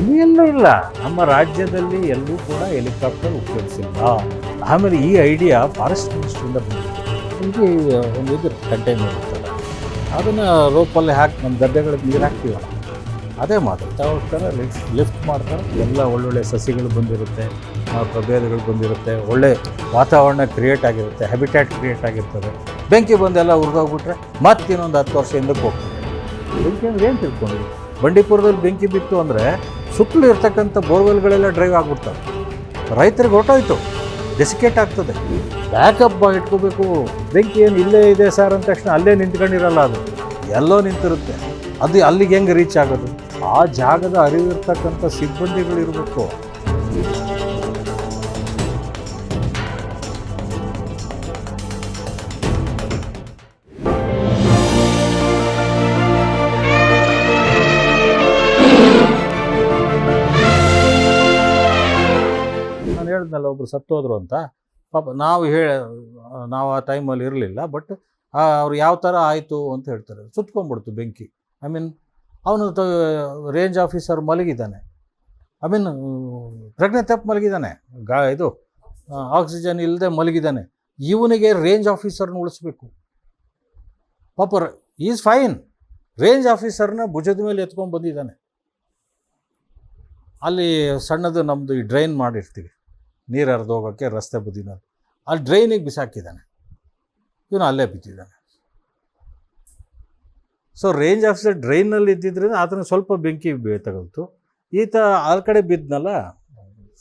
ಎಲ್ಲೂ ಇಲ್ಲ. ನಮ್ಮ ರಾಜ್ಯದಲ್ಲಿ ಎಲ್ಲೂ ಕೂಡ ಹೆಲಿಕಾಪ್ಟರ್ ಉಪಯೋಗಿಸಿಲ್ಲ. ಆಮೇಲೆ ಈ ಐಡಿಯಾ ಫಾರೆಸ್ಟ್ ಮಿನಿಸ್ಟ್ರಿಂದ ಬಂದಿದೆ. ನಿಮಗೆ ಒಂದು ಇದು ಕಂಟೈನರ್ ಇರ್ತದೆ. ಅದನ್ನು ರೋಪಲ್ಲಿ ಹಾಕಿ ನಮ್ಮ ಗದ್ದೆಗಳಿಗೆ ನೀರು ಹಾಕ್ತೀವಲ್ಲ ಅದೇ ಮಾತು. ತಗೋಸ್ಕರ ಲಿಫ್ಟ್ ಲಿಫ್ಟ್ ಮಾಡ್ತಾರೆ ಎಲ್ಲ ಒಳ್ಳೊಳ್ಳೆ ಸಸಿಗಳು ಬಂದಿರುತ್ತೆ ಆ, ಪ್ರಭೇದಗಳು ಬಂದಿರುತ್ತೆ. ಒಳ್ಳೆ ವಾತಾವರಣ ಕ್ರಿಯೇಟ್ ಆಗಿರುತ್ತೆ ಹ್ಯಾಬಿಟ್ಯಾಟ್ ಕ್ರಿಯೇಟ್ ಆಗಿರ್ತದೆ. ಬೆಂಕಿ ಬಂದೆಲ್ಲ ಉರಿದೋಗ್ಬಿಟ್ರೆ ಮತ್ತೆ ಇನ್ನೊಂದು ಹತ್ತು ವರ್ಷ ಹಿಂದಕ್ಕೆ ಹೋಗ್ತದೆ. ಬೆಂಕಿ ಅಂದ್ರೆ ಏನು ತಿಳ್ಕೊಂಡ್ವಿ ಬಂಡೀಪುರದಲ್ಲಿ ಬೆಂಕಿ ಬಿತ್ತು ಅಂದರೆ ಸುತ್ತಲೂ ಇರ್ತಕ್ಕಂಥ ಬೋರ್ವೆಲ್ಗಳೆಲ್ಲ ಡ್ರೈವ್ ಆಗಿಬಿಡ್ತವೆ. ರೈತರಿಗೆ ಹೊರಟೋಯ್ತು ಡೆಸಿಕೇಟ್ ಆಗ್ತದೆ. ಬ್ಯಾಕಪ್ ಇಟ್ಕೋಬೇಕು. ಬೆಂಕಿ ಏನು ಇಲ್ಲೇ ಇದೆ ಸರ್ ಅಂದ ತಕ್ಷಣ ಅಲ್ಲೇ ನಿಂತ್ಕೊಂಡಿರಲ್ಲ ಅದು. ಎಲ್ಲೋ ನಿಂತಿರುತ್ತೆ. ಅದು ಅಲ್ಲಿಗೆ ಹೆಂಗೆ ರೀಚ್ ಆಗೋದು? ಆ ಜಾಗದ ಅರಿವಿರ್ತಕ್ಕಂಥ ಸಿಬ್ಬಂದಿಗಳು ಒಬ್ರು ಸತ್ತೋದ್ರು ಅಂತ ಪಾಪ ನಾವು ಹೇಳ, ನಾವು ಆ ಟೈಮಲ್ಲಿ ಇರಲಿಲ್ಲ ಬಟ್ ಅವ್ರು ಯಾವ ಥರ ಆಯಿತು ಅಂತ ಹೇಳ್ತಾರೆ. ಸುತ್ಕೊಂಡ್ಬಿಡ್ತು ಬೆಂಕಿ. ಐ ಮೀನ್ ಅವನು ರೇಂಜ್ ಆಫೀಸರ್ ಮಲಗಿದ್ದಾನೆ. ಐ ಮೀನ್ ಪ್ರಜ್ಞೆ ತಪ್ಪು ಮಲಗಿದ್ದಾನೆ. ಗಾ, ಇದು ಆಕ್ಸಿಜನ್ ಇಲ್ಲದೆ ಮಲಗಿದ್ದಾನೆ. ಇವನಿಗೆ ರೇಂಜ್ ಆಫೀಸರ್ನ ಉಳಿಸ್ಬೇಕು. ಪಾಪ ಈಸ್ ಫೈನ್ ರೇಂಜ್ ಆಫೀಸರ್ನ ಭುಜದ ಮೇಲೆ ಎತ್ಕೊಂಡು ಬಂದಿದ್ದಾನೆ. ಅಲ್ಲಿ ಸಣ್ಣದು ನಮ್ಮದು ಈ ಡ್ರೈನ್ ಮಾಡಿರ್ತೀವಿ. ನೀರು ಹರಿದು ಹೋಗೋಕ್ಕೆ ರಸ್ತೆ ಬದಿನಲ್ಲಿ ಅಲ್ಲಿ ಡ್ರೈನಿಗೆ ಬಿಸಾಕಿದ್ದಾನೆ. ಇವನು ಅಲ್ಲೇ ಬಿದ್ದಿದ್ದಾನೆ. ಸೊ ರೇಂಜ್ ಆಫೀಸರ್ ಡ್ರೈನಲ್ಲಿ ಇದ್ದಿದ್ದರಿಂದ ಆತನ ಸ್ವಲ್ಪ ಬೆಂಕಿ ತಗಲ್ತು. ಈತ ಆ ಕಡೆ ಬಿದ್ದನಲ್ಲ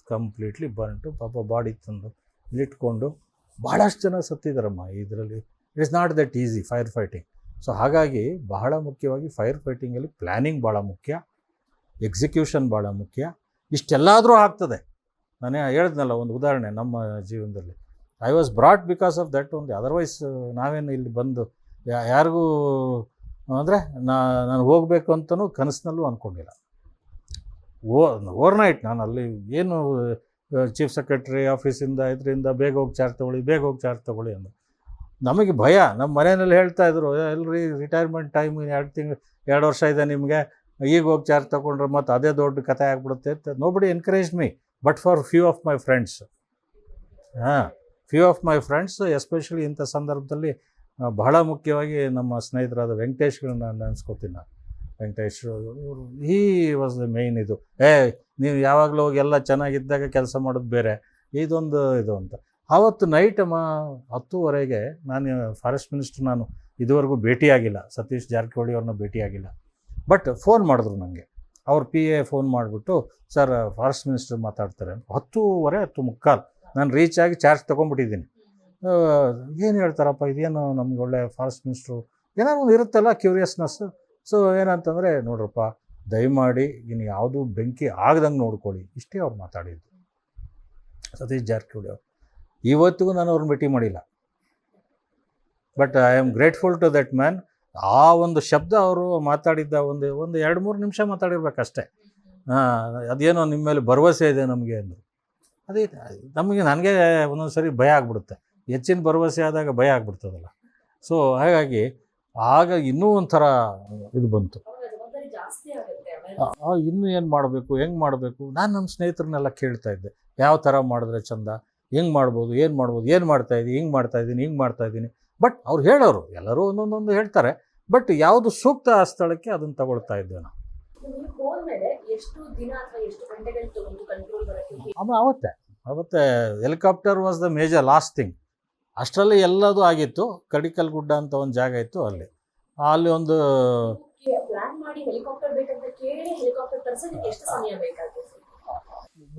ಕಂಪ್ಲೀಟ್ಲಿ ಬಂಟು ಪಾಪ ಬಾಡಿ ತಂದು ಇಲ್ಲಿಟ್ಕೊಂಡು ಭಾಳಷ್ಟು ಜನ ಸತ್ತಿದ್ದಾರಮ್ಮ ಇದರಲ್ಲಿ. It is not that easy fire fighting so ಹಾಗಾಗಿ ಬಹಳ ಮುಖ್ಯವಾಗಿ ಫೈರ್ ಫೈಟಿಂಗಲ್ಲಿ ಪ್ಲ್ಯಾನಿಂಗ್ ಭಾಳ ಮುಖ್ಯ. ಎಕ್ಸಿಕ್ಯೂಷನ್ ಭಾಳ ಮುಖ್ಯ. ಇಷ್ಟೆಲ್ಲಾದರೂ ಆಗ್ತದೆ. ನಾನೇ ಹೇಳಿದ್ನಲ್ಲ ಒಂದು ಉದಾಹರಣೆ ನಮ್ಮ ಜೀವನದಲ್ಲಿ. I was brought because of that ಒಂದು ಅದರ್ವೈಸ್ ನಾವೇನು ಇಲ್ಲಿ ಬಂದು ಯಾರಿಗೂ, ಅಂದರೆ ನಾ, ನಾನು ಹೋಗಬೇಕು ಅಂತಲೂ ಕನಸಿನಲ್ಲೂ ಅಂದ್ಕೊಂಡಿಲ್ಲ ಓ ಓವರ್ ನೈಟ್ ನಾನು ಅಲ್ಲಿ ಏನು ಚೀಫ್ ಸೆಕ್ರೆಟ್ರಿ ಆಫೀಸಿಂದ ಇದರಿಂದ ಬೇಗ ಹೋಗಿ ಚಾರ್ಜ್ ತೊಗೊಳ್ಳಿ, ಬೇಗ ಹೋಗಿ ಚಾರ್ಜ್ ತೊಗೊಳ್ಳಿ ಅಂದರು. ನಮಗೆ ಭಯ. ನಮ್ಮ ಮನೆಯಲ್ಲಿ ಹೇಳ್ತಾ ಇದ್ರು ಎಲ್ರಿ ರಿಟೈರ್ಮೆಂಟ್ ಟೈಮ್ ಎರಡು ತಿಂಗಳು ಎರಡು ವರ್ಷ ಇದೆ ನಿಮಗೆ. ಈಗ ಹೋಗಿ ಚಾರ್ಜ್ ತೊಗೊಂಡ್ರೆ ಮತ್ತು ಅದೇ ದೊಡ್ಡ ಕಥೆ ಆಗ್ಬಿಡುತ್ತೆ. ಅಂತ. Nobody encourage me but for few of my friends ಹಾಂ few of my friends especially ಇಂಥ ಸಂದರ್ಭದಲ್ಲಿ ಬಹಳ ಮುಖ್ಯವಾಗಿ ನಮ್ಮ ಸ್ನೇಹಿತರಾದ ವೆಂಕಟೇಶ್ಗಳನ್ನ ನೆನೆಸ್ಕೋತೀನಿ ನಾನು. ವೆಂಕಟೇಶ್ ಈ ವಾಸ್ ದ ಮೇಯ್ನ್ ಇದು. ಏ, ನೀವು ಯಾವಾಗಲೂ ಹೋಗಿ ಎಲ್ಲ ಚೆನ್ನಾಗಿದ್ದಾಗ ಕೆಲಸ ಮಾಡೋದು ಬೇರೆ. ಇದೊಂದು ಇದು ಅಂತ. ಆವತ್ತು ನೈಟ್ ಮ, ಹತ್ತುವರೆಗೆ ನಾನು ಫಾರೆಸ್ಟ್ ಮಿನಿಸ್ಟರ್ ನಾನು, ಇದುವರೆಗೂ ಭೇಟಿಯಾಗಿಲ್ಲ. ಸತೀಶ್ ಜಾರಕಿಹೊಳಿ ಅವ್ರನ್ನ ಭೇಟಿಯಾಗಿಲ್ಲ. ಬಟ್ ಫೋನ್ ಮಾಡಿದ್ರು ನನಗೆ ಅವ್ರ ಪಿ ಎ ಫೋನ್ ಮಾಡಿಬಿಟ್ಟು, ಸರ್ ಫಾರೆಸ್ಟ್ ಮಿನಿಸ್ಟರ್ ಮಾತಾಡ್ತಾರೆ. ಹತ್ತೂವರೆ, ಹತ್ತು ಮುಕ್ಕಾಲು ನಾನು ರೀಚ್ ಆಗಿ ಚಾರ್ಜ್ ತೊಗೊಂಡ್ಬಿಟ್ಟಿದ್ದೀನಿ. ಏನು ಹೇಳ್ತಾರಪ್ಪ, ಇದೇನು ನಮ್ಗೆ ಒಳ್ಳೆ ಫಾರೆಸ್ಟ್ ಮಿನಿಸ್ಟ್ರು ಏನಾದ್ರು ಒಂದು ಇರುತ್ತಲ್ಲ ಕ್ಯೂರಿಯಸ್ನೆಸ್ ಸೊ ಏನಂತಂದರೆ, ನೋಡ್ರಪ್ಪ, ದಯಮಾಡಿ ಇನ್ನು ಯಾವುದೂ ಬೆಂಕಿ ಆಗದಂಗೆ ನೋಡ್ಕೊಳ್ಳಿ. ಇಷ್ಟೇ ಅವ್ರು ಮಾತಾಡಿದ್ದು. ಸತೀಶ್ ಜಾರಕಿಹೊಳಿ ಅವರು. ಇವತ್ತಿಗೂ ನಾನು ಅವ್ರನ್ನ ಭೇಟಿ ಮಾಡಿಲ್ಲ. But I am grateful to that man ಆ ಒಂದು ಶಬ್ದ ಅವರು ಮಾತಾಡಿದ್ದ ಒಂದು ಒಂದು ಎರಡು, ಮೂರು ನಿಮಿಷ ಮಾತಾಡಿರ್ಬೇಕಷ್ಟೇ. ಹಾಂ ಅದೇನೋ ನಿಮ್ಮ ಮೇಲೆ ಭರವಸೆ ಇದೆ ನಮಗೆ ಅಂದರು. ಅದೇ, ನಮಗೆ, ನನಗೆ ಒಂದೊಂದು ಸರಿ ಭಯ ಆಗ್ಬಿಡುತ್ತೆ. ಹೆಚ್ಚಿನ ಭರವಸೆ ಆದಾಗ ಭಯ ಆಗ್ಬಿಡ್ತದಲ್ಲ. ಸೊ ಹಾಗಾಗಿ ಆಗ ಇನ್ನೂ ಒಂಥರ ಇದು ಬಂತು. ಇನ್ನೂ ಏನು ಮಾಡಬೇಕು, ಹೆಂಗೆ ಮಾಡಬೇಕು? ನಾನು ನಮ್ಮ ಸ್ನೇಹಿತರನ್ನೆಲ್ಲ ಕೇಳ್ತಾ ಇದ್ದೆ. ಯಾವ ಥರ ಮಾಡಿದ್ರೆ ಚಂದ? ಹೆಂಗೆ ಮಾಡ್ಬೋದು? ಏನು ಮಾಡ್ಬೋದು? ಏನು ಮಾಡ್ತಾಯಿದ್ದೀನಿ ಹಿಂಗೆ ಮಾಡ್ತಾಯಿದ್ದೀನಿ ಹಿಂಗೆ ಮಾಡ್ತಾ ಇದ್ದೀನಿ? ಬಟ್ ಅವ್ರು ಹೇಳೋರು ಎಲ್ಲರೂ ಒಂದೊಂದೊಂದು ಹೇಳ್ತಾರೆ. ಬಟ್ ಯಾವುದು ಸೂಕ್ತ ಆ ಸ್ಥಳಕ್ಕೆ ಅದನ್ನು ತಗೊಳ್ತಾ ಇದ್ದೆ ನಾವು. ಆಮೇಲೆ ಅವತ್ತೇ ಅವತ್ತೇ helicopter was the major last thing ಅಷ್ಟರಲ್ಲಿ ಎಲ್ಲದೂ ಆಗಿತ್ತು ಕಡಿಕಲ್ ಗುಡ್ಡ ಅಂತ ಒಂದು ಜಾಗ ಇತ್ತು ಅಲ್ಲಿ. ಅಲ್ಲಿ ಒಂದು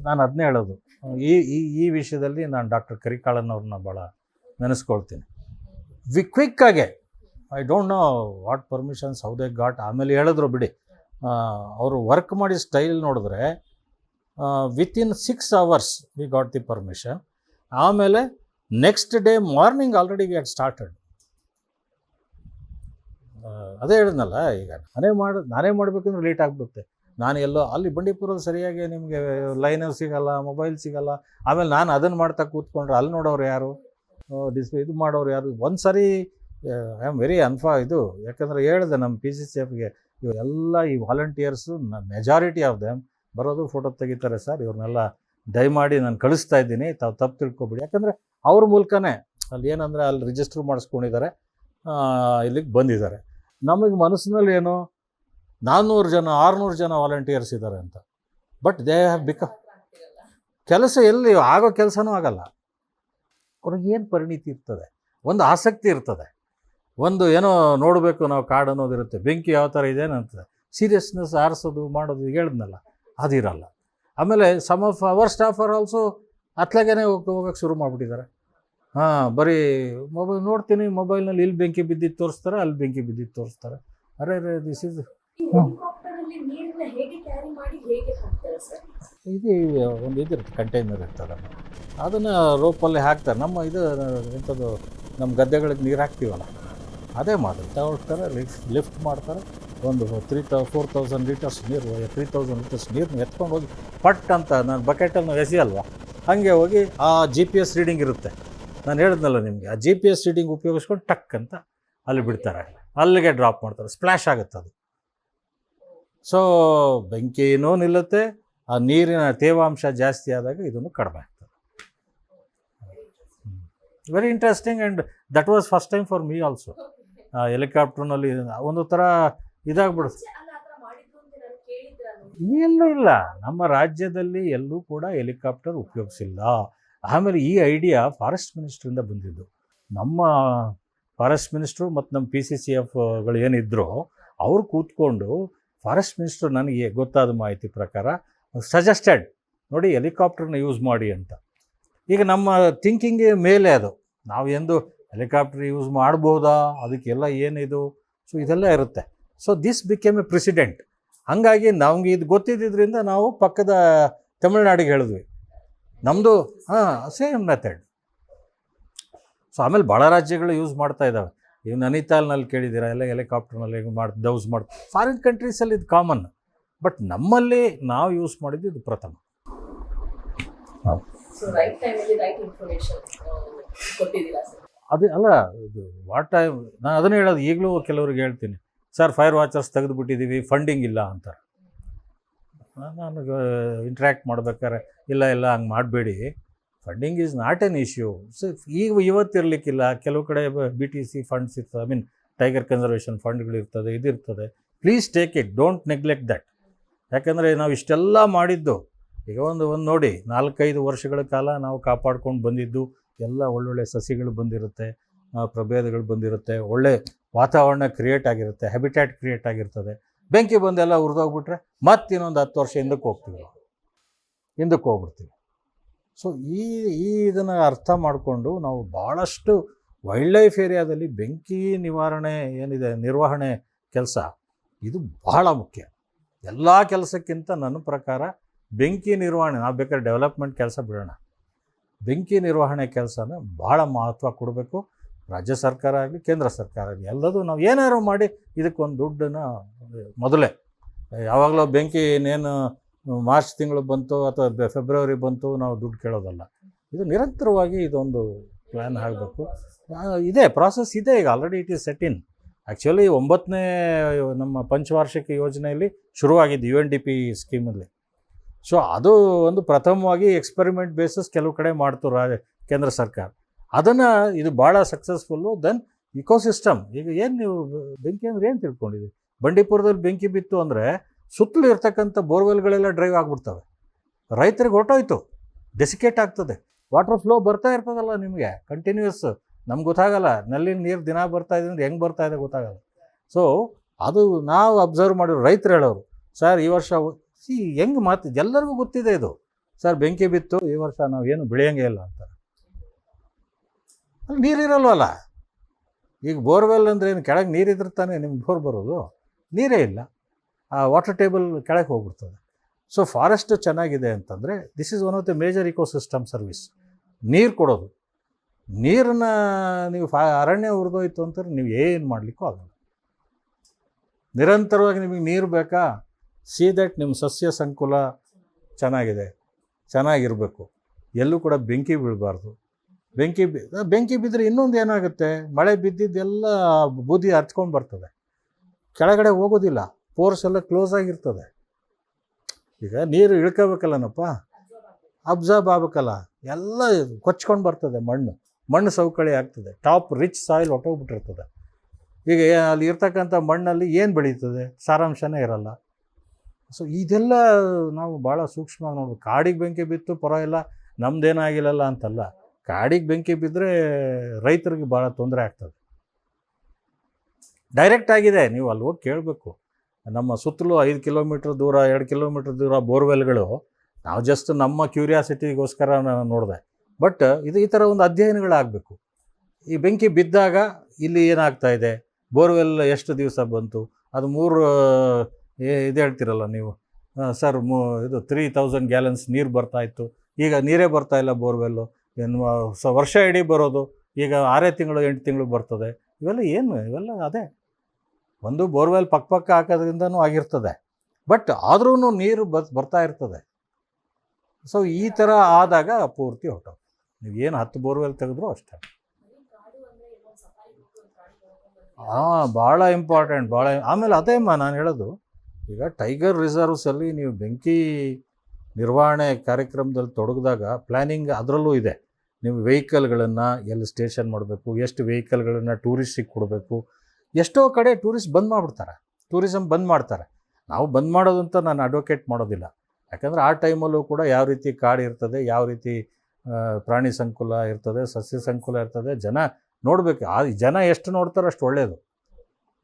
ನಾನು ಅದನ್ನೇ ಹೇಳೋದು. ಈ ಈ ಈ ವಿಷಯದಲ್ಲಿ ನಾನು ಡಾಕ್ಟರ್ ಕರಿಕಾಳನ್ ಅವ್ರನ್ನ ಭಾಳ ನೆನೆಸ್ಕೊಳ್ತೀನಿ. We ಕ್ವಿಕ್ಕಾಗೆ I don't know what permissions how they got ಆಮೇಲೆ ಹೇಳಿದ್ರು ಬಿಡಿ. ಅವರು ವರ್ಕ್ ಮಾಡಿ ಸ್ಟೈಲ್ ನೋಡಿದ್ರೆ within six hours we got the permission ಆಮೇಲೆ next day morning already we had started ಅದೇ ಹೇಳಿದ್ನಲ್ಲ, ಈಗ ನಾನೇ ಮಾಡಿ, ನಾನೇ ಮಾಡಬೇಕಂದ್ರೆ ಲೇಟ್ ಆಗಿಬಿಡುತ್ತೆ. ನಾನು ಎಲ್ಲೋ, ಅಲ್ಲಿ ಬಂಡೀಪುರದ ಸರಿಯಾಗಿ ನಿಮಗೆ ಲೈನು ಸಿಗಲ್ಲ ಮೊಬೈಲ್ ಸಿಗಲ್ಲ. ಆಮೇಲೆ ನಾನು ಅದನ್ನು ಮಾಡ್ತಾ ಕೂತ್ಕೊಂಡ್ರೆ, ಅಲ್ಲಿ ನೋಡೋರು ಯಾರು? ಡಿಸ್ಪ್ಲೇ ಇದು ಮಾಡೋರು ಯಾರು? ಒಂದು ಸರಿ ಐ ಆಮ್ ವೆರಿ ಅನ್ಫಾ ಇದು ಯಾಕಂದರೆ ಹೇಳಿದೆ ನಮ್ಮ ಪಿ ಸಿ ಸಿ ಎಫ್ಗೆ ಇವರೆಲ್ಲ ಈ ವಾಲಂಟಿಯರ್ಸು ಮೆಜಾರಿಟಿ ಆಫ್ ದೆಮ್ ಬರೋದು ಫೋಟೋ ತೆಗಿತಾರೆ ಸರ್ ಇವ್ರನ್ನೆಲ್ಲ ದಯಮಾಡಿ ನಾನು ಕಳಿಸ್ತಾ ಇದ್ದೀನಿ. ತಾವು ತಪ್ಪು ತಿಳ್ಕೊಬಿಡಿ. ಯಾಕಂದರೆ ಅವ್ರ ಮೂಲಕನೇ ಅಲ್ಲಿ ಏನಂದರೆ ಅಲ್ಲಿ ರಿಜಿಸ್ಟರ್ ಮಾಡಿಸ್ಕೊಂಡಿದ್ದಾರೆ. ಇಲ್ಲಿಗೆ ಬಂದಿದ್ದಾರೆ. ನಮಗೆ ಮನಸ್ಸಿನಲ್ಲಿ ಏನು? ನಾನ್ನೂರು ಜನ ಆರುನೂರು ಜನ ವಾಲಂಟಿಯರ್ಸ್ ಇದ್ದಾರೆ ಅಂತ. ಬಟ್ ದೇ ಹ್ಯಾವ್ ಬಿಕಮ್ ಕೆಲಸ ಎಲ್ಲಿ ಆಗೋ ಕೆಲಸನೂ ಆಗಲ್ಲ. ಅವ್ರಿಗೆ ಏನು ಪರಿಣಿತಿ ಇರ್ತದೆ? ಒಂದು ಆಸಕ್ತಿ ಇರ್ತದೆ. ಒಂದು ಏನೋ ನೋಡಬೇಕು ನಾವು ಕಾಡು ಅನ್ನೋದಿರುತ್ತೆ ಬೆಂಕಿ ಯಾವ ಥರ ಇದೆ ಅಂತ ಸೀರಿಯಸ್ನೆಸ್ ಆರಿಸೋದು ಮಾಡೋದು ಹೇಳಿದ್ನಲ್ಲ, ಅದಿರಲ್ಲ. ಆಮೇಲೆ some of our staff are also ಅತ್ಲಾಗೇನೆ ಹೋಗಿ, ಹೋಗೋಕೆ ಶುರು ಮಾಡಿಬಿಟ್ಟಿದ್ದಾರೆ. ಹಾಂ, ಬರೀ ಮೊಬೈಲ್ ನೋಡ್ತೀನಿ, ಮೊಬೈಲ್ನಲ್ಲಿ ಇಲ್ಲಿ ಬೆಂಕಿ ಬಿದ್ದಿದ್ದು ತೋರಿಸ್ತಾರೆ, ಅಲ್ಲಿ ಬೆಂಕಿ ಬಿದ್ದಿದ್ದು ತೋರಿಸ್ತಾರೆ. ಅರೆ ಅರೆ ದಿಸ್ ಇಸ್ ಇದು ಒಂದು ಇದಿರುತ್ತೆ ಕಂಟೈನರ್ ಇರ್ತದೆ ಅದನ್ನು ರೋಪಲ್ಲಿ ಹಾಕ್ತಾರೆ. ನಮ್ಮ ಇದು ಎಂಥದ್ದು ನಮ್ಮ ಗದ್ದೆಗಳಿಗೆ ನೀರು ಹಾಕ್ತೀವಲ್ಲ, ಅದೇ ಮಾಡಿ ತಗೊಳ್ತಾರೆ, ಲಿಫ್ಟ್ ಲಿಫ್ಟ್ ಮಾಡ್ತಾರೆ. ಒಂದು three thou four thousand litres ನೀರು ತ್ರೀ ತೌಸಂಡ್ ಲೀಟರ್ಸ್ ನೀರನ್ನ ಎತ್ಕೊಂಡು ಹೋಗಿ ಪಟ್ ಅಂತ ನಾನು ಬಕೆಟನ್ನು ಎಸೆಯಲ್ವಾ ಹಾಗೆ ಹೋಗಿ ಆ ಜಿ ಪಿ ಎಸ್ ರೀಡಿಂಗ್ ಇರುತ್ತೆ. ನಾನು ಹೇಳಿದ್ನಲ್ಲ ನಿಮಗೆ, ಆ ಜಿ ಪಿ ಎಸ್ ರೀಡಿಂಗ್ ಉಪಯೋಗಿಸ್ಕೊಂಡು ಟಕ್ ಅಂತ ಅಲ್ಲಿ ಬಿಡ್ತಾರೆ. ಅಲ್ಲಿಗೆ ಡ್ರಾಪ್ ಮಾಡ್ತಾರೆ. ಸ್ಪ್ಲ್ಯಾಶ್ ಆಗುತ್ತೆ ಅದು. ಸೊ ಏನೋ ನಿಲ್ಲುತ್ತೆ ಆ ನೀರಿನ ತೇವಾಂಶ ಜಾಸ್ತಿ ಆದಾಗ ಇದನ್ನು ಕಡಿಮೆ ಆಗ್ತದೆ. Very interesting and that was first time for me also ಹೆಲಿಕಾಪ್ಟರ್ನಲ್ಲಿ ಒಂದು ಥರ ಇದಾಗ್ಬಿಡುತ್ತೆ. ಎಲ್ಲೂ ಇಲ್ಲ. ನಮ್ಮ ರಾಜ್ಯದಲ್ಲಿ ಎಲ್ಲೂ ಕೂಡ ಹೆಲಿಕಾಪ್ಟರ್ ಉಪಯೋಗಿಸಿಲ್ಲ. ಆಮೇಲೆ ಈ ಐಡಿಯಾ ಫಾರೆಸ್ಟ್ ಮಿನಿಸ್ಟ್ರಿಂದ ಬಂದಿದ್ದು. ನಮ್ಮ ಫಾರೆಸ್ಟ್ ಮಿನಿಸ್ಟ್ರು ಮತ್ತು ನಮ್ಮ ಪಿ ಸಿ ಸಿ ಎಫ್ಗಳು ಏನಿದ್ರು ಅವ್ರು ಕೂತ್ಕೊಂಡು ಫಾರೆಸ್ಟ್ ಮಿನಿಸ್ಟರ್ ನನಗೆ ಗೊತ್ತಾದ ಮಾಹಿತಿ ಪ್ರಕಾರ ಸಜೆಸ್ಟೆಡ್ ನೋಡಿ ಹೆಲಿಕಾಪ್ಟರ್ನ ಯೂಸ್ ಮಾಡಿ ಅಂತ. ಈಗ ನಮ್ಮ ಥಿಂಕಿಂಗ್ ಮೇಲೆ ಅದು. ನಾವು ಎಂದು ಹೆಲಿಕಾಪ್ಟರ್ ಯೂಸ್ ಮಾಡ್ಬೋದಾ? ಅದಕ್ಕೆಲ್ಲ ಏನಿದು? ಸೊ ಇದೆಲ್ಲ ಇರುತ್ತೆ. So this became a president ಹಾಗಾಗಿ ನಮಗೆ ಇದು ಗೊತ್ತಿದ್ದರಿಂದ ನಾವು ಪಕ್ಕದ ತಮಿಳ್ನಾಡಿಗೆ ಹೇಳಿದ್ವಿ. ನಮ್ಮದು ಹಾಂ ಸೇಮ್ ಮೆಥಡ್ ಸೊ ಆಮೇಲೆ ಭಾಳ ರಾಜ್ಯಗಳು ಯೂಸ್ ಮಾಡ್ತಾ ಇದ್ದಾವೆ. ಈಗ ನನಿತಾಲ್ನಲ್ಲಿ ಕೇಳಿದ್ದೀರಾ? ಎಲ್ಲ ಹೆಲಿಕಾಪ್ಟರ್ನಲ್ಲಿ ಮಾಡಿ ಡೌಸ್ ಮಾಡಿ ಫಾರಿನ್ ಕಂಟ್ರೀಸಲ್ಲಿ ಇದು ಕಾಮನ್ ಬಟ್ ನಮ್ಮಲ್ಲಿ ನಾವು ಯೂಸ್ ಮಾಡಿದ್ದು ಇದು ಪ್ರಥಮ. ಅದು ಅಲ್ಲ ಇದು ವಾಟ್ ಟೈಮ್ ನಾನು ಅದನ್ನು ಹೇಳೋದು ಈಗಲೂ ಕೆಲವ್ರಿಗೆ ಹೇಳ್ತೀನಿ. ಸರ್ ಫೈರ್ ವಾಚರ್ಸ್ ತೆಗೆದುಬಿಟ್ಟಿದ್ದೀವಿ ಫಂಡಿಂಗ್ ಇಲ್ಲ ಅಂತಾರೆ. ನನಗೆ ಇಂಟ್ರ್ಯಾಕ್ಟ್ ಮಾಡ್ಬೇಕಾದ್ರೆ ಇಲ್ಲ ಇಲ್ಲ ಹಂಗೆ ಮಾಡಬೇಡಿ. Funding is not an issue so ಈಗ ಇವತ್ತಿರಲಿಕ್ಕಿಲ್ಲ ಕೆಲವು ಕಡೆ ಬಿ ಟಿ ಸಿ ಫಂಡ್ಸ್ ಇರ್ತದೆ. ಐ ಮೀನ್ ಟೈಗರ್ ಕನ್ಸರ್ವೇಷನ್ ಫಂಡ್ಗಳಿರ್ತದೆ ಇದಿರ್ತದೆ please take it don't neglect that ಯಾಕಂದರೆ ನಾವು ಇಷ್ಟೆಲ್ಲ ಮಾಡಿದ್ದು, ಈಗ ಒಂದು ಒಂದು ನೋಡಿ, ನಾಲ್ಕೈದು ವರ್ಷಗಳ ಕಾಲ ನಾವು ಕಾಪಾಡ್ಕೊಂಡು ಬಂದಿದ್ದು, ಎಲ್ಲ ಒಳ್ಳೊಳ್ಳೆ ಸಸಿಗಳು ಬಂದಿರುತ್ತೆ ಪ್ರಭೇದಗಳು ಬಂದಿರುತ್ತೆ, ಒಳ್ಳೆ ವಾತಾವರಣ ಕ್ರಿಯೇಟ್ ಆಗಿರುತ್ತೆ ಹ್ಯಾಬಿಟ್ಯಾಟ್ ಕ್ರಿಯೇಟ್ ಆಗಿರ್ತದೆ. ಬೆಂಕಿ ಬಂದೆಲ್ಲ ಉರಿದೋಗ್ಬಿಟ್ರೆ ಮತ್ತೆ ಇನ್ನೊಂದು ಹತ್ತು ವರ್ಷ ಹಿಂದಕ್ಕೆ ಹೋಗ್ತೀವಿ ಹಿಂದಕ್ಕೆ ಹೋಗ್ಬಿಡ್ತೀವಿ. ಸೊ ಈ ಈ ಇದನ್ನು ಅರ್ಥ ಮಾಡಿಕೊಂಡು ನಾವು ಭಾಳಷ್ಟು ವೈಲ್ಡ್ ಲೈಫ್ ಏರಿಯಾದಲ್ಲಿ ಬೆಂಕಿ ನಿವಾರಣೆ ಏನಿದೆ, ನಿರ್ವಹಣೆ ಕೆಲಸ, ಇದು ಬಹಳ ಮುಖ್ಯ. ಎಲ್ಲ ಕೆಲಸಕ್ಕಿಂತ ನನ್ನ ಪ್ರಕಾರ ಬೆಂಕಿ ನಿರ್ವಹಣೆ, ನಾವು ಬೇಕಾದ್ರೆ ಡೆವಲಪ್ಮೆಂಟ್ ಕೆಲಸ ಬಿಡೋಣ. ಬೆಂಕಿ ನಿರ್ವಹಣೆ ಕೆಲಸನ ಭಾಳ ಮಹತ್ವ ಕೊಡಬೇಕು, ರಾಜ್ಯ ಸರ್ಕಾರ ಆಗಲಿ, ಕೇಂದ್ರ ಸರ್ಕಾರ ಆಗಲಿ, ಎಲ್ಲದೂ ನಾವು ಏನಾದ್ರು ಮಾಡಿ ಇದಕ್ಕೊಂದು ದುಡ್ಡನ್ನು, ಮೊದಲೇ, ಯಾವಾಗಲೂ ಬೆಂಕಿ ಇನ್ನೇನು ಮಾರ್ಚ್ ತಿಂಗಳು ಬಂತು ಅಥವಾ ಫೆಬ್ರವರಿ ಬಂತು ನಾವು ದುಡ್ಡು ಕೇಳೋದಲ್ಲ. ಇದು ನಿರಂತರವಾಗಿ ಇದೊಂದು ಪ್ಲ್ಯಾನ್ ಆಗಬೇಕು. ಇದೆ ಪ್ರಾಸೆಸ್ ಇದೆ. ಈಗ already it is set in actually ಒಂಬತ್ತನೇ ನಮ್ಮ ಪಂಚವಾರ್ಷಿಕ ಯೋಜನೆಯಲ್ಲಿ ಶುರುವಾಗಿದ್ದು ಯು ಎನ್ ಡಿ ಪಿ ಸ್ಕೀಮಲ್ಲಿ ಸೊ ಅದು ಒಂದು ಪ್ರಥಮವಾಗಿ ಎಕ್ಸ್ಪೆರಿಮೆಂಟ್ ಬೇಸಿಸ್ ಕೆಲವು ಕಡೆ ಮಾಡ್ತು ರಾ, ಕೇಂದ್ರ ಸರ್ಕಾರ. ಅದನ್ನು ಇದು ಭಾಳ ಸಕ್ಸಸ್ಫುಲ್ಲು ದೆನ್ ಇಕೋಸಿಸ್ಟಮ್ ಈಗ ಏನು ನೀವು, ಬೆಂಕಿ ಅಂದ್ರೆ ಏನು ತಿಳ್ಕೊಂಡಿದ್ದೀವಿ ಬಂಡೀಪುರದಲ್ಲಿ ಬೆಂಕಿ ಬಿತ್ತು ಅಂದರೆ ಸುತ್ತಲೂ ಇರ್ತಕ್ಕಂಥ ಬೋರ್ವೆಲ್ಗಳೆಲ್ಲ ಡ್ರೈವ್ ಆಗಿಬಿಡ್ತವೆ. ರೈತರಿಗೆ ಹೊರಟೋಯ್ತು. ಡೆಸಿಕೇಟ್ ಆಗ್ತದೆ. ವಾಟರ್ ಫ್ಲೋ ಬರ್ತಾ ಇರ್ತದಲ್ಲ ನಿಮಗೆ ಕಂಟಿನ್ಯೂಸ್ ನಮ್ಗೆ ಗೊತ್ತಾಗಲ್ಲ, ನಲ್ಲಿ ನೀರು ದಿನ ಬರ್ತಾ ಇದೆ ಅಂದ್ರೆ ಹೆಂಗೆ ಬರ್ತಾ ಇದೆ ಗೊತ್ತಾಗಲ್ಲ. ಸೊ ಅದು ನಾವು ಅಬ್ಸರ್ವ್ ಮಾಡಿರೋ ರೈತರು ಹೇಳೋರು ಸರ್ ಈ ವರ್ಷ ಸಿ, ಹೆಂಗೆ ಮಾತು, ಎಲ್ಲರಿಗೂ ಗೊತ್ತಿದೆ ಇದು. ಸರ್ ಬೆಂಕಿ ಬಿತ್ತು, ಈ ವರ್ಷ ನಾವು ಏನು ಬೆಳೆಯಂಗೆ ಇಲ್ಲ ಅಂತಾರೆ. ಅಲ್ಲಿ ನೀರಿರಲ್ವಲ್ಲ ಈಗ ಬೋರ್ವೆಲ್ ಅಂದ್ರೆ ಏನು, ಕೆಳಗೆ ನೀರಿದ್ರೆ ತಾನೇ ನಿಮ್ಗೆ ಬೋರ್ ಬರೋದು? ನೀರೇ ಇಲ್ಲ. ಆ ವಾಟರ್ ಟೇಬಲ್ ಕೆಳಗೆ ಹೋಗ್ಬಿಡ್ತದೆ. ಸೊ ಫಾರೆಸ್ಟ್ ಚೆನ್ನಾಗಿದೆ ಅಂತಂದರೆ this is one of the major ecosystem service ನೀರು ಕೊಡೋದು. ನೀರನ್ನ ನೀವು ಫಾ, ಅರಣ್ಯ ಹುರಿದೋಯ್ತು ಅಂತಂದ್ರೆ ನೀವು ಏನು ಮಾಡಲಿಕ್ಕೂ ಆಗಲ್ಲ. ನಿರಂತರವಾಗಿ ನಿಮಗೆ ನೀರು ಬೇಕಾ? ಸಿ ದಟ್ ನಿಮ್ಮ ಸಸ್ಯ ಸಂಕುಲ ಚೆನ್ನಾಗಿದೆ. ಚೆನ್ನಾಗಿರಬೇಕು. ಎಲ್ಲೂ ಕೂಡ ಬೆಂಕಿ ಬೀಳಬಾರ್ದು. ಬೆಂಕಿ ಬೆಂಕಿ ಬಿದ್ದರೆ ಇನ್ನೊಂದು ಏನಾಗುತ್ತೆ? ಮಳೆ ಬಿದ್ದಿದ್ದೆಲ್ಲ ಬೂದಿ ಹರ್ಚ್ಕೊಂಡು ಬರ್ತದೆ. ಕೆಳಗಡೆ ಹೋಗೋದಿಲ್ಲ. ಪೋರ್ಸ್ ಎಲ್ಲ ಕ್ಲೋಸ್ ಆಗಿರ್ತದೆ. ಈಗ ನೀರು ಇಳ್ಕೋಬೇಕಲ್ಲನಪ್ಪ? ಅಬ್ಸರ್ಬ್ ಆಗ್ಬೇಕಲ್ಲ? ಎಲ್ಲ ಕೊಚ್ಕೊಂಡು ಬರ್ತದೆ ಮಣ್ಣು. ಮಣ್ಣು ಸವಕಳಿ ಆಗ್ತದೆ. ಟಾಪ್ ರಿಚ್ ಸಾಯಿಲ್ ಹೊಟ್ಟೋಗ್ಬಿಟ್ಟಿರ್ತದೆ ಈಗ ಅಲ್ಲಿ ಇರ್ತಕ್ಕಂಥ ಮಣ್ಣಲ್ಲಿ ಏನು ಬೆಳೀತದೆ? ಸಾರಾಂಶನೇ ಇರಲ್ಲ. ಸೊ ಇದೆಲ್ಲ ನಾವು ಭಾಳ ಸೂಕ್ಷ್ಮವಾಗಿ ನೋಡ್ಬೇಕು. ಕಾಡಿಗೆ ಬೆಂಕಿ ಬಿತ್ತು ಪರವಾಗಿಲ್ಲ ನಮ್ದೇನಾಗಿಲ್ಲಲ್ಲ ಅಂತಲ್ಲ. ಕಾಡಿಗೆ ಬೆಂಕಿ ಬಿದ್ದರೆ ರೈತರಿಗೆ ಭಾಳ ತೊಂದರೆ ಆಗ್ತದೆ. ಡೈರೆಕ್ಟ್ ಆಗಿದೆ. ನೀವು ಅಲ್ಲಿ ಹೋಗಿ ಕೇಳಬೇಕು. ನಮ್ಮ ಸುತ್ತಲೂ ಐದು ಕಿಲೋಮೀಟ್ರ್ ದೂರ, ಎರಡು ಕಿಲೋಮೀಟ್ರ್ ದೂರ ಬೋರ್ವೆಲ್ಗಳು. ನಾವು ಜಸ್ಟ್ ನಮ್ಮ ಕ್ಯೂರಿಯಾಸಿಟಿಗೋಸ್ಕರ ನೋಡಿದೆ. ಬಟ್ ಇದು ಈ ಥರ ಒಂದು ಅಧ್ಯಯನಗಳಾಗಬೇಕು. ಈ ಬೆಂಕಿ ಬಿದ್ದಾಗ ಇಲ್ಲಿ ಏನಾಗ್ತಾ ಇದೆ? ಬೋರ್ವೆಲ್ ಎಷ್ಟು ದಿವಸ ಬಂತು? ಅದು ಮೂರು ಇದು ಹೇಳ್ತಿರಲ್ಲ ನೀವು. ಸರ್, ಮೂ, ಇದು ತ್ರೀ ತೌಸಂಡ್ ಗ್ಯಾಲನ್ಸ್ ನೀರು ಬರ್ತಾ ಇತ್ತು. ಈಗ ನೀರೇ ಬರ್ತಾ ಇಲ್ಲ ಬೋರ್ವೆಲ್ಲು. ಏನು ಸ, ವರ್ಷ ಇಡೀ ಬರೋದು. ಈಗ ಆರೇ ತಿಂಗಳು, ಎಂಟು ತಿಂಗಳು ಬರ್ತದೆ. ಇವೆಲ್ಲ ಏನು? ಇವೆಲ್ಲ ಅದೇ. ಒಂದು ಬೋರ್ವೆಲ್ ಪಕ್ಕ ಪಕ್ಕ ಹಾಕೋದ್ರಿಂದನೂ ಆಗಿರ್ತದೆ. ಬಟ್ ಆದ್ರೂ ನೀರು ಬಸ್ ಬರ್ತಾ ಇರ್ತದೆ. ಸೊ ಈ ಥರ ಆದಾಗ ಪೂರ್ತಿ ಹೊಟ್ಟು ನೀವು ಏನು ಹತ್ತು ಬೋರ್ವೆಲ್ ತೆಗೆದ್ರೂ ಅಷ್ಟೇ. ಹಾಂ ಭಾಳ ಇಂಪಾರ್ಟೆಂಟ್ ಭಾಳ ಆಮೇಲೆ ಅದೇಮ್ಮ ನಾನು ಹೇಳೋದು. ಈಗ ಟೈಗರ್ ರಿಸರ್ವ್ಸಲ್ಲಿ ನೀವು ಬೆಂಕಿ ನಿರ್ವಹಣೆ ಕಾರ್ಯಕ್ರಮದಲ್ಲಿ ತೊಡಗಿದಾಗ ಪ್ಲ್ಯಾನಿಂಗ್ ಅದರಲ್ಲೂ ಇದೆ. ನೀವು ವೆಹಿಕಲ್ಗಳನ್ನು ಎಲ್ಲಿ ಸ್ಟೇಷನ್ ಮಾಡಬೇಕು, ಎಷ್ಟು ವೆಹಿಕಲ್ಗಳನ್ನು ಟೂರಿಸ್ಟಿಗೆ ಕೊಡಬೇಕು ಎಷ್ಟೋ ಕಡೆ ಟೂರಿಸ್ಟ್ ಬಂದ್ ಮಾಡಿಬಿಡ್ತಾರೆ. ಟೂರಿಸಮ್ ಬಂದ್ ಮಾಡ್ತಾರೆ. ನಾವು ಬಂದ್ ಮಾಡೋದು ಅಂತ ನಾನು ಅಡ್ವೊಕೇಟ್ ಮಾಡೋದಿಲ್ಲ. ಯಾಕಂದರೆ ಆ ಟೈಮಲ್ಲೂ ಕೂಡ ಯಾವ ರೀತಿ ಕಾಡು ಇರ್ತದೆ, ಯಾವ ರೀತಿ ಪ್ರಾಣಿ ಸಂಕುಲ ಇರ್ತದೆ, ಸಸ್ಯ ಸಂಕುಲ ಇರ್ತದೆ, ಜನ ನೋಡಬೇಕು. ಆ ಜನ ಎಷ್ಟು ನೋಡ್ತಾರೋ ಅಷ್ಟು ಒಳ್ಳೆಯದು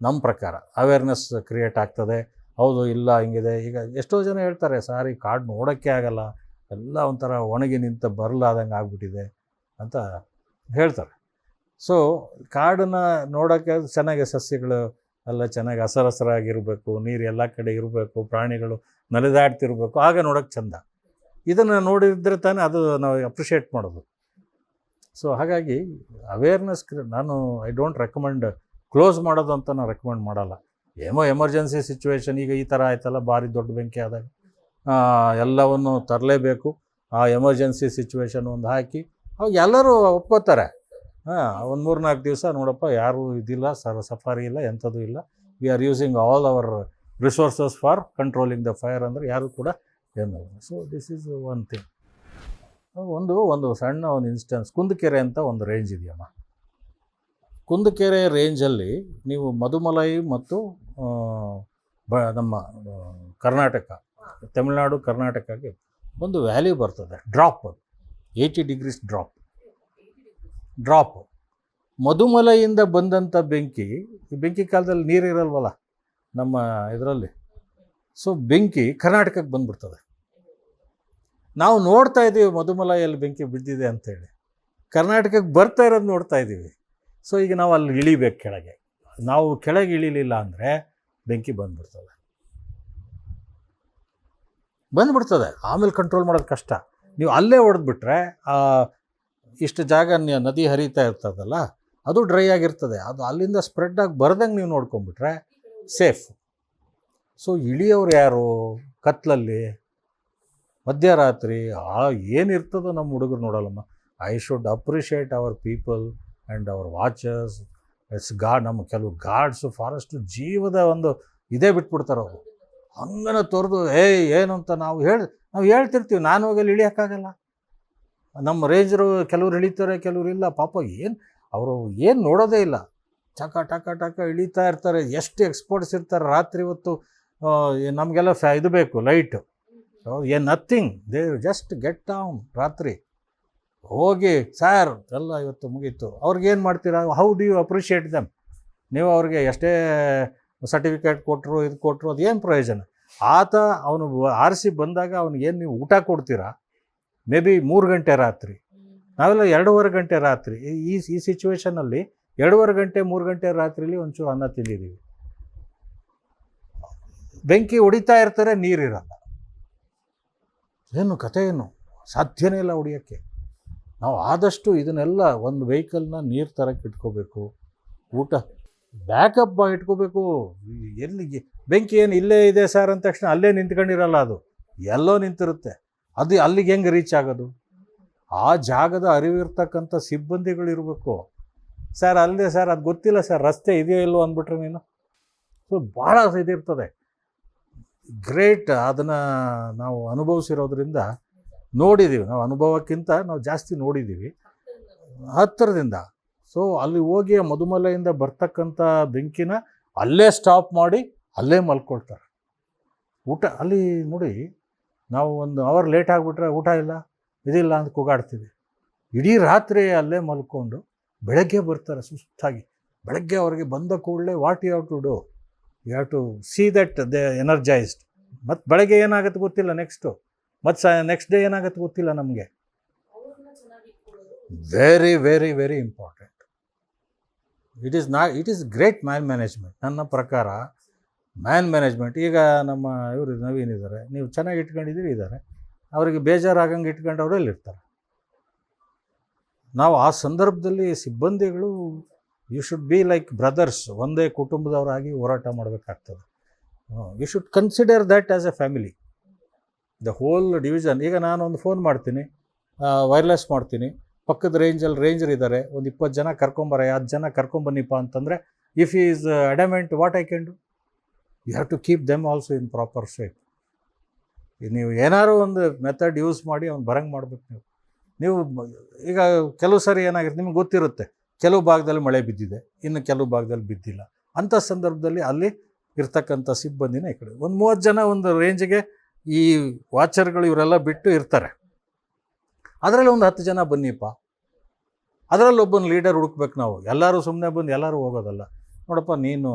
ನಮ್ಮ ಪ್ರಕಾರ ಅವೇರ್ನೆಸ್ ಕ್ರಿಯೇಟ್ ಆಗ್ತದೆ. ಹೌದು, ಇಲ್ಲ, ಹಿಂಗಿದೆ. ಈಗ ಎಷ್ಟೋ ಜನ ಹೇಳ್ತಾರೆ, ಸಾರಿ, ಕಾಡು ನೋಡೋಕ್ಕೆ ಆಗಲ್ಲ. ಎಲ್ಲ ಒಂಥರ ಒಣಗಿ ನಿಂತ ಬರಲಾದಂಗೆ ಆಗ್ಬಿಟ್ಟಿದೆ ಅಂತ ಹೇಳ್ತಾರೆ. ಸೊ ಕಾಡನ್ನು ನೋಡೋಕ್ಕೆ ಚೆನ್ನಾಗಿ ಸಸ್ಯಗಳು ಎಲ್ಲ ಚೆನ್ನಾಗಿ ಹಸರಸರಾಗಿರಬೇಕು ನೀರು ಎಲ್ಲ ಕಡೆ ಇರಬೇಕು, ಪ್ರಾಣಿಗಳು ನಲಿದಾಡ್ತಿರ್ಬೇಕು, ಆಗ ನೋಡೋಕ್ಕೆ ಚಂದ. ಇದನ್ನು ನೋಡಿದ್ರೆ ತಾನೇ ಅದು ನಾವು ಅಪ್ರಿಷಿಯೇಟ್ ಮಾಡೋದು. ಸೊ ಹಾಗಾಗಿ ಅವೇರ್ನೆಸ್ ನಾನು ಐ ಡೋಂಟ್ ರೆಕಮೆಂಡ್ ಕ್ಲೋಸ್ ಮಾಡೋದು ಅಂತ ನಾನು ರೆಕಮೆಂಡ್ ಮಾಡಲ್ಲ. ಏನೋ ಎಮರ್ಜೆನ್ಸಿ ಸಿಚುವೇಶನ್ ಈಗ ಈ ಥರ ಆಯ್ತಲ್ಲ, ಭಾರಿ ದೊಡ್ಡ ಬೆಂಕಿ ಆದಾಗ. ಎಲ್ಲವನ್ನು ತರಲೇಬೇಕು. ಆ ಎಮರ್ಜೆನ್ಸಿ ಸಿಚುವೇಶನ್ ಒಂದು ಹಾಕಿ, ಅವಾಗ ಎಲ್ಲರೂ ಒಪ್ಕೋತಾರೆ. ಹಾಂ, ಒಂದು ಮೂರು ನಾಲ್ಕು ದಿವಸ ನೋಡಪ್ಪ, ಯಾರು ಇದಿಲ್ಲ, ಸರ್, ಸಫಾರಿ ಇಲ್ಲ, ಎಂಥದ್ದು ಇಲ್ಲ. We are using all our resources for controlling the fire ಅಂದರೆ ಯಾರು ಕೂಡ ಏನು so this is one thing ಒಂದು ಒಂದು ಸಣ್ಣ ಒಂದು ಇನ್ಸ್ಟೆನ್ಸ್ ಕುಂದಕೆರೆ ಅಂತ ಒಂದು ರೇಂಜ್ ಇದೆಯಮ್ಮ. ಕುಂದಕೆರೆ ರೇಂಜಲ್ಲಿ ನೀವು ಮಧುಮಲೈ ಮತ್ತು ಬ, ನಮ್ಮ ಕರ್ನಾಟಕ, ತಮಿಳುನಾಡು, ಕರ್ನಾಟಕಕ್ಕೆ ಒಂದು ವ್ಯಾಲ್ಯೂ ಬರ್ತದೆ. ಡ್ರಾಪ್ ಅದು. ಏಯ್ಟಿ ಡಿಗ್ರೀಸ್ ಡ್ರಾಪ್ ಡ್ರಾಪ್ ಮಧುಮಲೆಯಿಂದ ಬಂದಂಥ ಬೆಂಕಿ, ಈ ಬೆಂಕಿ ಕಾಲದಲ್ಲಿ ನೀರು ಇರಲ್ವಲ್ಲ ನಮ್ಮ ಇದರಲ್ಲಿ? ಸೊ ಬೆಂಕಿ ಕರ್ನಾಟಕಕ್ಕೆ ಬಂದ್ಬಿಡ್ತದೆ. ನಾವು ನೋಡ್ತಾ ಇದ್ದೀವಿ ಮಧುಮಲೆಯಲ್ಲಿ ಬೆಂಕಿ ಬಿದ್ದಿದೆ ಅಂತೇಳಿ. ಕರ್ನಾಟಕಕ್ಕೆ ಬರ್ತಾ ಇರೋದು ನೋಡ್ತಾ ಇದ್ದೀವಿ. ಸೊ ಈಗ ನಾವು ಅಲ್ಲಿ ಇಳಿಬೇಕು ಕೆಳಗೆ. ನಾವು ಕೆಳಗೆ ಇಳಿಲಿಲ್ಲ ಅಂದರೆ ಬೆಂಕಿ ಬಂದ್ಬಿಡ್ತದೆ. ಬಂದ್ಬಿಡ್ತದೆ. ಆಮೇಲೆ ಕಂಟ್ರೋಲ್ ಮಾಡೋದು ಕಷ್ಟ. ನೀವು ಅಲ್ಲೇ ಹೊಡೆದ್ಬಿಟ್ರೆ ಇಷ್ಟು ಜಾಗ ನದಿ ಹರಿತಾ ಇರ್ತದಲ್ಲ, ಅದು ಡ್ರೈ ಆಗಿರ್ತದೆ. ಅದು ಅಲ್ಲಿಂದ ಸ್ಪ್ರೆಡ್ ಆಗಿ ಬರ್ದಂಗೆ ನೀವು ನೋಡ್ಕೊಂಬಿಟ್ರೆ ಸೇಫ್ ಸೊ ಇಳಿಯೋರು ಯಾರು? ಕತ್ಲಲ್ಲಿ? ಮಧ್ಯರಾತ್ರಿ? ಆ, ಏನಿರ್ತದೋ ನಮ್ಮ ಹುಡುಗರು ನೋಡಲ್ಲಮ್ಮ. I should appreciate our people and our watches it's god ನಮ್ಮ ಕೆಲವು ಗಾರ್ಡ್ಸು ಫಾರೆಸ್ಟು ಜೀವದ ಒಂದು ಇದೇ ಬಿಟ್ಬಿಡ್ತಾರೆ ಅವರು. ಹಂಗನ ತೊರೆದು, ಏಯ್ ಏನು ಅಂತ ನಾವು ಹೇಳಿ, ನಾವು ಹೇಳ್ತಿರ್ತೀವಿ. ನಾನು ಹೋಗಲ್ಲಿ ಇಳಿಯೋಕ್ಕಾಗಲ್ಲ. ನಮ್ಮ ರೇಂಜರು ಕೆಲವ್ರು ಇಳಿತಾರೆ ಕೆಲವ್ರು ಇಲ್ಲ. ಪಾಪ ಏನು ಅವರು ಏನು ನೋಡೋದೇ ಇಲ್ಲ. ಟಕ ಟಕ ಟಕ ಇಳಿತಾ ಇರ್ತಾರೆ. ಎಷ್ಟು ಎಕ್ಸ್ಪೋರ್ಟ್ಸ್ ಇರ್ತಾರೆ. ರಾತ್ರಿ ಹೊತ್ತು ನಮಗೆಲ್ಲ ಫ್ಯಾ, ಇದು ಬೇಕು ಲೈಟು ಏನ್ nothing they just get down ರಾತ್ರಿ. ಹೋಗಿ ಸಾರ್ ಎಲ್ಲ ಇವತ್ತು ಮುಗೀತು. ಅವ್ರಿಗೇನು ಮಾಡ್ತೀರಾ? How do you appreciate them ನೀವು ಅವ್ರಿಗೆ ಎಷ್ಟೇ ಸರ್ಟಿಫಿಕೇಟ್ ಕೊಟ್ಟರು ಇದು ಕೊಟ್ಟರು ಅದು ಏನು ಪ್ರಯೋಜನ? ಆತ, ಅವನು ಆರಿಸಿ ಬಂದಾಗ ಅವ್ನಿಗೇನು ನೀವು ಊಟ ಕೊಡ್ತೀರಾ? ಮೇ ಬಿ ಮೂರು ಗಂಟೆ ರಾತ್ರಿ. ನಾವೆಲ್ಲ ಎರಡೂವರೆ ಗಂಟೆ ರಾತ್ರಿ. ಈ- ಈ ಸಿಚುವೇಶನಲ್ಲಿ ಎರಡೂವರೆ ಗಂಟೆ ಮೂರು ಗಂಟೆ ರಾತ್ರಿಲಿ ಒಂಚೂರು ಅನ್ನ ತಿಂದಿದ್ದೀವಿ. ಬೆಂಕಿ ಹೊಡಿತಾ ಇರ್ತಾರೆ ನೀರಿರಲ್ಲ. ಏನು ಕತೆ ಏನು? ಸಾಧ್ಯನೇ ಇಲ್ಲ ಹೊಡಿಯೋಕ್ಕೆ. ನಾವು ಆದಷ್ಟು ಇದನ್ನೆಲ್ಲ ಒಂದು ವೆಹಿಕಲ್ನ ನೀರು ತರಕ್ಕೆ ಇಟ್ಕೋಬೇಕು. ಊಟ ಬ್ಯಾಕಪ್ ಇಟ್ಕೋಬೇಕು. ಎಲ್ಲಿಗೆ ಬೆಂಕಿ ಏನು ಇಲ್ಲೇ ಇದೆ ಸರ್ ಅಂದ ತಕ್ಷಣ ಅಲ್ಲೇ ನಿಂತ್ಕೊಂಡಿರಲ್ಲ ಅದು. ಎಲ್ಲೋ ನಿಂತಿರುತ್ತೆ. ಅದು ಅಲ್ಲಿಗೆ ಹೆಂಗೆ ರೀಚ್ ಆಗೋದು? ಆ ಜಾಗದ ಅರಿವಿರ್ತಕ್ಕಂಥ ಸಿಬ್ಬಂದಿಗಳು ಇರಬೇಕು. ಸರ್, ಅಲ್ಲದೆ ಸರ್, ಅದು ಗೊತ್ತಿಲ್ಲ ಸರ್, ರಸ್ತೆ ಇದೆಯೋ ಇಲ್ಲೋ ಅಂದ್ಬಿಟ್ರೆ ನೀನು. ಸೊ ಭಾಳ ಇದಿರ್ತದೆ. ಗ್ರೇಟ್ ಅದನ್ನು ನಾವು ಅನುಭವಿಸಿರೋದ್ರಿಂದ ನೋಡಿದ್ದೀವಿ ನಾವು ಅನುಭವಕ್ಕಿಂತ ನಾವು ಜಾಸ್ತಿ ನೋಡಿದ್ದೀವಿ ಹತ್ತಿರದಿಂದ. ಸೊ ಅಲ್ಲಿ ಹೋಗಿ ಮಧುಮಲೆಯಿಂದ ಬರ್ತಕ್ಕಂಥ ಬೆಂಕಿನ ಅಲ್ಲೇ ಸ್ಟಾಪ್ ಮಾಡಿ ಅಲ್ಲೇ ಮಲ್ಕೊಳ್ತಾರೆ. ಊಟ, ಅಲ್ಲಿ ನೋಡಿ ನಾವು ಒಂದು ಅವರ್ ಲೇಟ್ ಆಗಿಬಿಟ್ರೆ ಊಟ ಇಲ್ಲ, ಇದಿಲ್ಲ ಅಂತ ಕೂಗಾಡ್ತೀವಿ. ಇಡೀ ರಾತ್ರಿ ಅಲ್ಲೇ ಮಲ್ಕೊಂಡು ಬೆಳಗ್ಗೆ ಬರ್ತಾರೆ ಸುಸ್ತಾಗಿ. ಬೆಳಗ್ಗೆ ಅವರಿಗೆ ಬಂದ ಕೂಡಲೇ what you have to do you have to see that they energised ಮತ್ತು ಬೆಳಗ್ಗೆ ಏನಾಗುತ್ತೆ ಗೊತ್ತಿಲ್ಲ ನೆಕ್ಸ್ಟು ಮತ್ತು ಸ ನೆಕ್ಸ್ಟ್ ಡೇ ಏನಾಗುತ್ತೆ ಗೊತ್ತಿಲ್ಲ ನಮಗೆ. Very very very important it is ನಾ it is great man management ನನ್ನ ಪ್ರಕಾರ ಮ್ಯಾನ್ ಮ್ಯಾನೇಜ್ಮೆಂಟ್ ಈಗ ನಮ್ಮ ಇವರು ನವೀನ್ ಇದ್ದಾರೆ ನೀವು ಚೆನ್ನಾಗಿ ಇಟ್ಕೊಂಡಿದ್ದೀರಿ, ಇದ್ದಾರೆ. ಅವರಿಗೆ ಬೇಜಾರಾಗಂಗೆ ಇಟ್ಕೊಂಡವ್ರು ಇರ್ತಾರೆ ನಾವು ಆ ಸಂದರ್ಭದಲ್ಲಿ ಸಿಬ್ಬಂದಿಗಳು you should be like brothers ಒಂದೇ ಕುಟುಂಬದವರಾಗಿ ಹೋರಾಟ ಮಾಡಬೇಕಾಗ್ತದೆ. You should consider that as a family the whole division ಈಗ ನಾನು ಒಂದು ಫೋನ್ ಮಾಡ್ತೀನಿ ವೈರ್ಲೆಸ್ ಮಾಡ್ತೀನಿ. ಪಕ್ಕದ ರೇಂಜಲ್ಲಿ ರೇಂಜರ್ ಇದ್ದಾರೆ. ಒಂದು ಇಪ್ಪತ್ತು ಜನ ಕರ್ಕೊಂಬರ, ಹತ್ತು ಜನ ಕರ್ಕೊಂಬನ್ನಿಪ್ಪ ಅಂತಂದರೆ if is adamant what I can do you have to keep them also in proper shape ನೀವು ಏನಾದ್ರು ಒಂದು ಮೆಥಡ್ ಯೂಸ್ ಮಾಡಿ ಅವ್ನು ಬರಂಗೆ ಮಾಡ್ಬೇಕು ನೀವು. ನೀವು ಈಗ ಕೆಲವು ಸರಿ ಏನಾಗಿರುತ್ತೆ, ನಿಮ್ಗೆ ಗೊತ್ತಿರುತ್ತೆ, ಕೆಲವು ಭಾಗದಲ್ಲಿ ಮಳೆ ಬಿದ್ದಿದೆ, ಇನ್ನು ಕೆಲವು ಭಾಗದಲ್ಲಿ ಬಿದ್ದಿಲ್ಲ. ಅಂಥ ಸಂದರ್ಭದಲ್ಲಿ ಅಲ್ಲಿ ಇರ್ತಕ್ಕಂಥ ಸಿಬ್ಬಂದಿನ ಈ ಕಡೆ. ಒಂದು ಮೂವತ್ತು ಜನ ಒಂದು ರೇಂಜ್ಗೆ ಈ ವಾಚರ್ಗಳು ಇವರೆಲ್ಲ ಬಿಟ್ಟು ಇರ್ತಾರೆ. ಅದರಲ್ಲಿ ಒಂದು ಹತ್ತು ಜನ ಬನ್ನಿಪ್ಪ. ಅದರಲ್ಲಿ ಒಬ್ಬನ ಲೀಡರ್ ಹುಡುಕ್ಬೇಕು ನಾವು. ಎಲ್ಲರೂ ಸುಮ್ಮನೆ ಬಂದು ಎಲ್ಲರೂ ಹೋಗೋದಲ್ಲ. ನೋಡಪ್ಪ, ನೀನು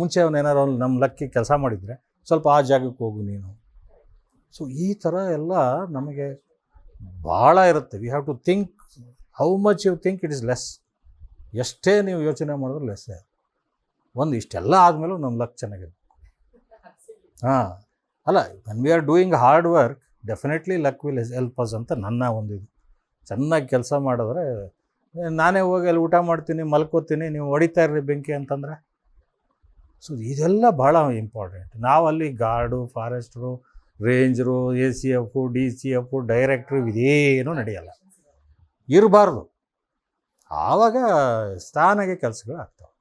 ಮುಂಚೆ ಅವನು ಏನಾರು ಅವ್ನು ನಮ್ಮ ಲಕ್ಕಿ ಕೆಲಸ ಮಾಡಿದರೆ ಸ್ವಲ್ಪ ಆ ಜಾಗಕ್ಕೆ ಹೋಗು ನೀನು. ಸೊ ಈ ಥರ ಎಲ್ಲ ನಮಗೆ ಭಾಳ ಇರುತ್ತೆ. We have to think how much you think it is less ಎಷ್ಟೇ ನೀವು ಯೋಚನೆ ಮಾಡಿದ್ರು ಲೆಸ್ಸೇ ಒಂದು ಇಷ್ಟೆಲ್ಲ ಆದಮೇಲೂ ನಮ್ಮ ಲಕ್ ಚೆನ್ನಾಗಿರುತ್ತೆ. ಹಾಂ. ಅಲ್ಲ when we are doing hard work definitely luck will help us ಅಂತ ನನ್ನ ಒಂದು ಇದು. ಚೆನ್ನಾಗಿ ಕೆಲಸ ಮಾಡಿದ್ರೆ, ನಾನೇ ಹೋಗಿ ಅಲ್ಲಿ ಊಟ ಮಾಡ್ತೀನಿ, ಮಲ್ಕೋತೀನಿ, ನೀವು ಹೊಡಿತಾ ಇರ್ರಿ ಬೆಂಕಿ ಅಂತಂದರೆ ಸೊ ಇದೆಲ್ಲ ಭಾಳ ಇಂಪಾರ್ಟೆಂಟ್ ನಾವಲ್ಲಿ guard, forester, ranger, A C F, D C F, director ಇದೇನೂ ನಡೆಯಲ್ಲ. ಇರಬಾರ್ದು. ಆವಾಗ ಸ್ಥಾನಕ್ಕೆ ಕೆಲಸಗಳು ಆಗ್ತವೆ